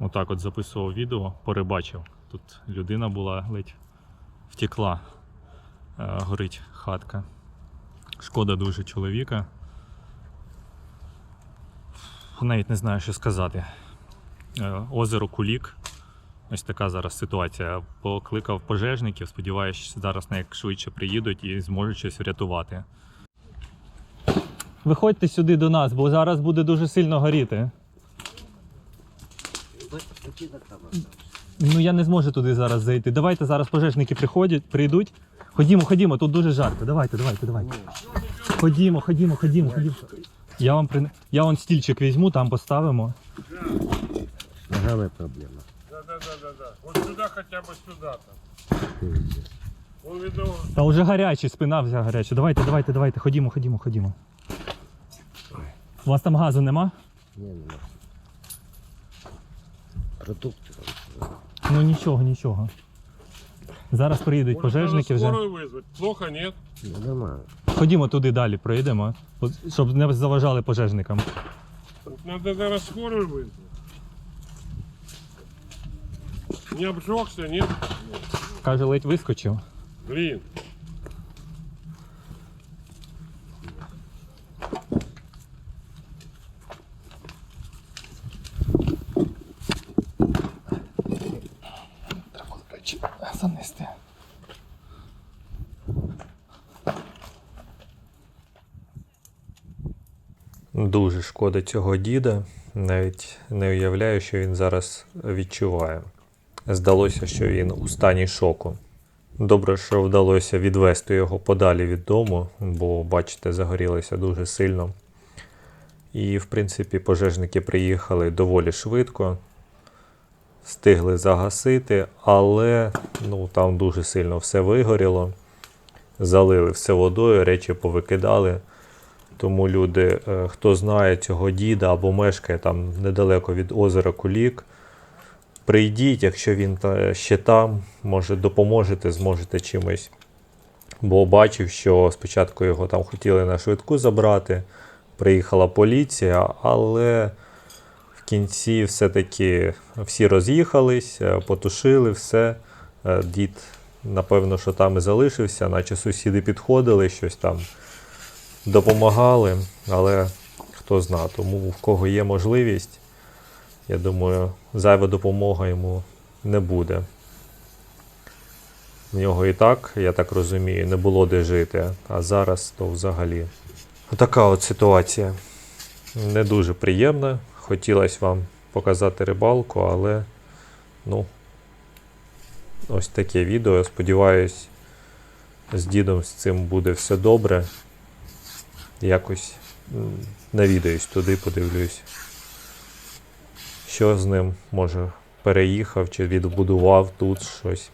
Отак от записував відео, перебачив. Тут людина була ледь втекла. Е, горить хатка. Шкода дуже чоловіка. Навіть не знаю, що сказати. Е, Озеро Кулік. Ось така зараз ситуація. Покликав пожежників, сподіваюся, зараз найшвидше приїдуть і зможуть щось врятувати. Виходьте сюди до нас, бо зараз буде дуже сильно горіти. Ну я не зможу туди зараз зайти. Давайте зараз пожежники приходять, прийдуть. Ходімо, ходімо, тут дуже жарко. Давайте, давайте, давайте. Ходімо, ходімо, ходімо, ходімо. Я вам прин... Я вон стільчик візьму, там поставимо. Ногами проблема. Да, да, да, да, да. Вот сюда хотя бы сюда там. Он видно, Та вже гарячий, спина вся гаряча. Давайте, давайте, давайте, ходімо, ходімо, ходімо. У вас там газу нема? Ні, нема. Продукти. Ну нічого, нічого. Зараз приїдуть пожежники вже. скорую вызвать. Плохо, нет? Ну, нема. Ходімо туди далі, проїдемо, щоб не заважали пожежникам. Надо зараз скорую вызвать. Не обжегся, нет? Каже, ледь вискочив. Блин. Занести. Дуже шкода цього діда. Навіть не уявляю, що він зараз відчуває. Здалося, що він у стані шоку. Добре, що вдалося відвести його подалі від дому, бо, бачите, загорілося дуже сильно. І, в принципі, пожежники приїхали доволі швидко, встигли загасити, але ну, там дуже сильно все вигоріло. Залили все водою, речі повикидали. Тому люди, е, хто знає цього діда або мешкає там недалеко від озера Кулік, прийдіть, якщо він ще там, може допоможете, зможете чимось. Бо бачив, що спочатку його там хотіли на швидку забрати, приїхала поліція, але кінці все-таки всі роз'їхались, е, потушили все. Е, Дід, напевно, що там і залишився, наче сусіди підходили, щось там допомагали, але хто зна, тому в кого є можливість, я думаю, зайва допомога йому не буде. В нього і так, я так розумію, не було де жити, а зараз то взагалі. Така от ситуація. Не дуже приємна. Хотілося вам показати рибалку, але ну, ось таке відео. Сподіваюсь, з дідом з цим буде все добре. Якось навідаюсь туди, подивлюсь, що з ним, може, переїхав чи відбудував тут щось.